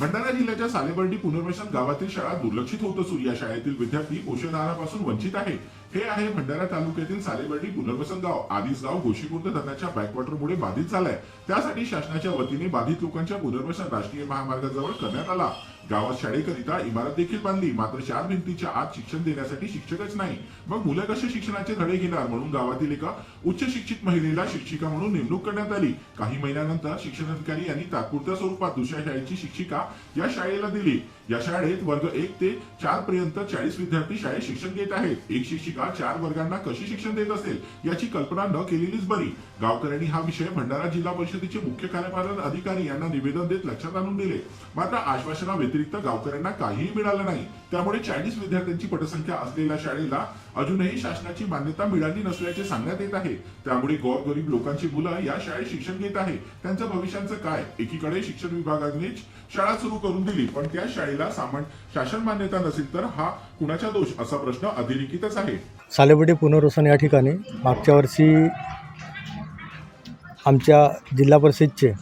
भंडारा जिल्ह्याच्या सालेबर्डी पुनर्वसन गावातील शाळा दुर्लक्षित होत असून या शाळेतील विद्यार्थी पोषण आहारापासून वंचित आहे हे आहे भंडारा तालुक्यातील सालेबर्डी पुनर्वसन गाव आधीच गाव गोशीपूर्ण धरणाच्या बॅकवॉटरमुळे बाधित झालंय. त्यासाठी शासनाच्या वतीने बाधित लोकांच्या पुनर्वसन राष्ट्रीय महामार्गाजवळ करण्यात आला. गावात शाळेकरिता इमारत देखील बांधली. मात्र चार भिंतीच्या आत शिक्षण देण्यासाठी शिक्षकच नाही. मग मुलं कसे शिक्षणाचे धडे घेणार? म्हणून गावातील एका उच्च शिक्षित महिलेला शिक्षिका म्हणून नेमणूक करण्यात आली. काही महिन्यानंतर शिक्षणाधिकारी यांनी तात्पुरत्या स्वरूपात दुसऱ्या शाळेची शिक्षिका या शाळेला दिली. या शाळेत वर्ग एक ते चार पर्यंत चाळीस विद्यार्थी शाळेत शिक्षण घेत आहेत. एक शिक्षिका चार वर्गांना कशी शिक्षण देत असेल याची कल्पना न केलेलीच बरी. गावकऱ्यांनी हा विषय भंडारा जिल्हा परिषदेचे मुख्य कार्यपालन अधिकारी यांना निवेदन देत लक्षात आणून दिले. मात्र आश्वासना व्यतिरिक्त गावकऱ्यांना काहीही मिळालं नाही. त्यामुळे चायनीज विद्यार्थ्यांची पटसंख्या असलेल्या शाळेला अजूनही शासनाची मान्यता मिळाली नसल्याचे सांगण्यात येत आहे. त्यामुळे गोरगरीब लोकांची मुलं या शाळेत शिक्षण घेत आहे त्यांचं भविष्याचं काय? एकीकडे शिक्षण विभागानेच शाळा सुरू करून दिली पण त्या शाळेला सामान शासन मान्यता नसेल तर हा कुणाचा दोष? असा प्रश्न अधोरेखितच आहे. सालेबडी पुनर्वसन या ठिकाणी मागच्या वर्षी आमच्या जिल्हा परिषदचे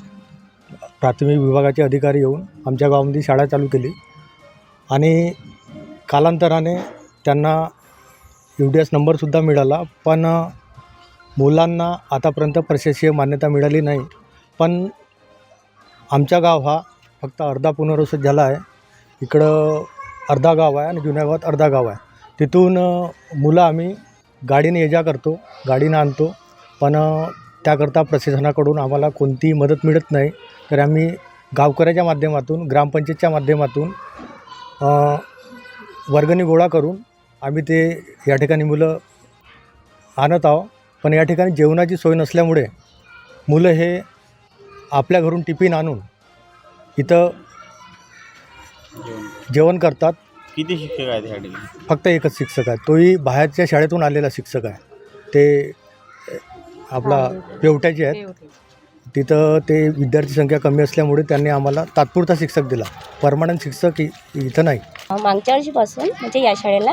प्राथमिक विभागाचे अधिकारी येऊन आमच्या गावामध्ये शाळा चालू केली आणि कालांतराने त्यांना यू डी एस नंबरसुद्धा मिळाला पण मुलांना आतापर्यंत प्रशासकीय मान्यता मिळाली नाही. पण आमचा गाव हा फक्त अर्धा पुनर्वसित झाला आहे. इकडं अर्धा गाव आहे आणि जुन्या गावात अर्धा गाव आहे. तिथून मुलं आम्ही गाडीने ये जा करतो गाडीनं आणतो. पण त्याकरता प्रशासनाकडून आम्हाला कोणतीही मदत मिळत नाही. तर आम्ही गावकऱ्याच्या माध्यमातून ग्रामपंचायतच्या माध्यमातून वर्गणी गोळा करून आम्ही ते या ठिकाणी मुलं आणत आहो पण या ठिकाणी जेवणाची सोय नसल्यामुळे मुलं हे आपल्या घरून टिफिन आणून इथं जेवण करतात. किती शिक्षक आहेत ह्या ठिकाणी? फक्त एकच शिक्षक आहे. तोही बाहेरच्या शाळेतून आलेला शिक्षक आहे. ते आपला पेवट्याचे आहेत. तिथं ते विद्यार्थी संख्या कमी असल्यामुळे त्यांनी आम्हाला तात्पुरता शिक्षक दिला. परमनंट शिक्षक इ- इथं नाही. मागच्या वर्षीपासून म्हणजे या शाळेला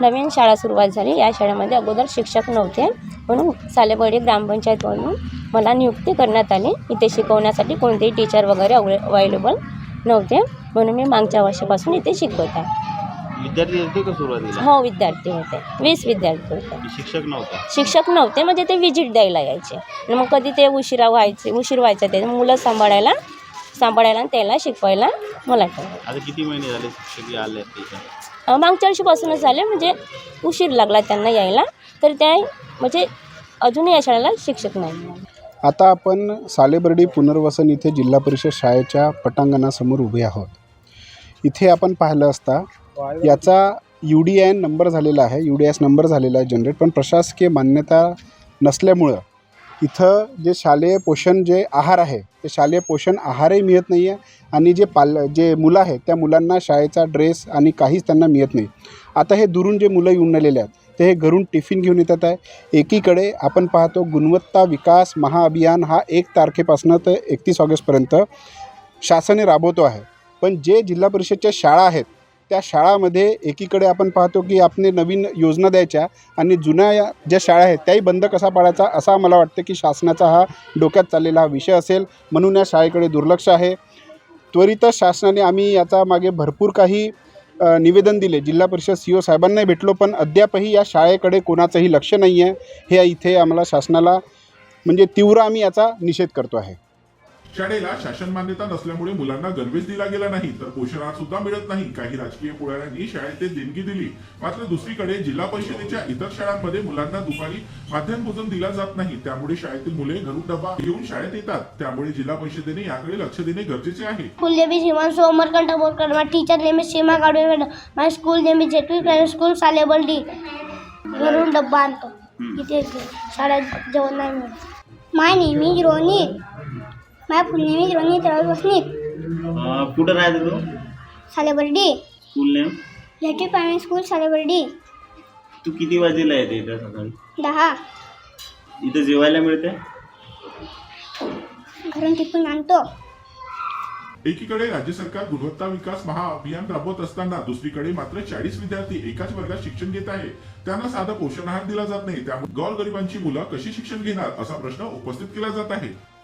नवीन शाळा सुरुवात झाली. या शाळेमध्ये अगोदर शिक्षक नव्हते. म्हणून सालेबडी ग्रामपंचायतमधून मला नियुक्ती करण्यात आली. इथे शिकवण्यासाठी कोणतेही टीचर वगैरे अवेलेबल नव्हते म्हणून मी मागच्या वर्षापासून इथे शिकवत आहे. विद्यार्थी होते का सुरुवातीला? हो विद्यार्थी होते. वीस विद्यार्थी होते. शिक्षक नव्हता? शिक्षक नव्हते म्हणजे ते विजिट द्यायला यायचे. आणि मग कधी ते उशिरा व्हायचे उशीर व्हायचं ते मुलं सांभाळायला सांभाळायला आणि त्याला शिकवायला मला ठेवलं आता किती महिने झाले शिक्षक आले आहेत तिथे? अं, मागच्या वर्षीपासूनच झाले म्हणजे उशीर लागला त्यांना यायला. तर त्या म्हणजे अजूनही या शाळेला शिक्षक नाही. मिळाले. आता आपण सालेबर्डी पुनर्वसन इथे जिल्हा परिषद शाळेच्या पटांगणासमोर उभे आहोत. इथे आपण पाहिलं असता याचा यू डी आय नंबर झालेला आहे. यू डी एस नंबर झालेला आहे जनरेट पण प्रशासकीय मान्यता नसल्यामुळं इथं जे शालेय पोषण जे आहार आहे ते शालेय पोषण आहारही मिळत नाही आहे आणि जे पाल जे मुलं आहेत त्या मुलांना शाळेचा ड्रेस आणि काहीच त्यांना मिळत नाही. आता हे दुरून जे मुलं येऊन आलेले आहेत ते हे घरून टिफिन घेऊन येतात आहे. एकीकडे आपण पाहतो गुणवत्ता विकास महाअभियान हा एक तारखेपासून ते एकतीस ऑगस्टपर्यंत शासने राबवतो आहे. पण जे जिल्हा परिषदच्या शाळा आहेत त्या शाळामध्ये एकीकडे आपण पाहतो की आपले नवीन योजना द्यायच्या आणि जुन्या या ज्या शाळा आहेत त्याही बंद कसा पाडायचा असा मला वाटतं की शासनाचा हा डोक्यात चाललेला हा विषय असेल. म्हणून या शाळेकडे दुर्लक्ष आहे. त्वरितच शासनाने आम्ही याचा मागे भरपूर काही निवेदन दिले. जिल्हा परिषद सी ओ साहेबांनाही भेटलो पण अद्यापही या शाळेकडे कोणाचंही लक्ष नाही आहे हे इथे आम्हाला शासनाला म्हणजे तीव्र आम्ही याचा निषेध करतो आहे. शाळेला शासन मान्यता नसल्यामुळे मुलांना गणवेश दिला गेला नाही तर पोषणात सुद्धा मिळत नाही. काही राजकीय पुढाऱ्यांनी शाळेत ते देणगी दिली. मात्र दुसरीकडे जिल्हा परिषदेच्या इतर शाळांमध्ये मुलांना दुपारी माध्यान्ह भोजन दिला जात नाही. त्यामुळे शाळेतील मुले घरून डबा घेऊन शाळेत येतात. त्यामुळे जिल्हा परिषदेने याकडे लक्ष देणे गरजेचे आहे. School name Himanshu Amarkanth Borkar teacher name Seema Gadve madam school name Jetwi primary school Salebaldi घरून डब्बा आणतो. इथे शाळेत जेवण नाही मिळत. माय नेमी रोनी. माय फुल नेमी रोनी तरळ वसनीत अं, कुठं राहते तू? Salebardi. School name? Jetwi primary school Salebardi. तू किती वाजेला येते इथं सकाळी? दहा. इथं जेवायला मिळते घरून टिफिन आणतो. एकीकडे राज्य सरकार गुणवत्ता विकास महाअभियान राबवत असताना दुसरीकडे मात्र चाळीस विद्यार्थी एकाच वर्गात शिक्षण घेत आहे. त्यांना साधं पोषण आहार दिला जात नाही. त्यामुळे गौरगरिबांची मुलं कशी शिक्षण घेणार असा प्रश्न उपस्थित केला जात आहे.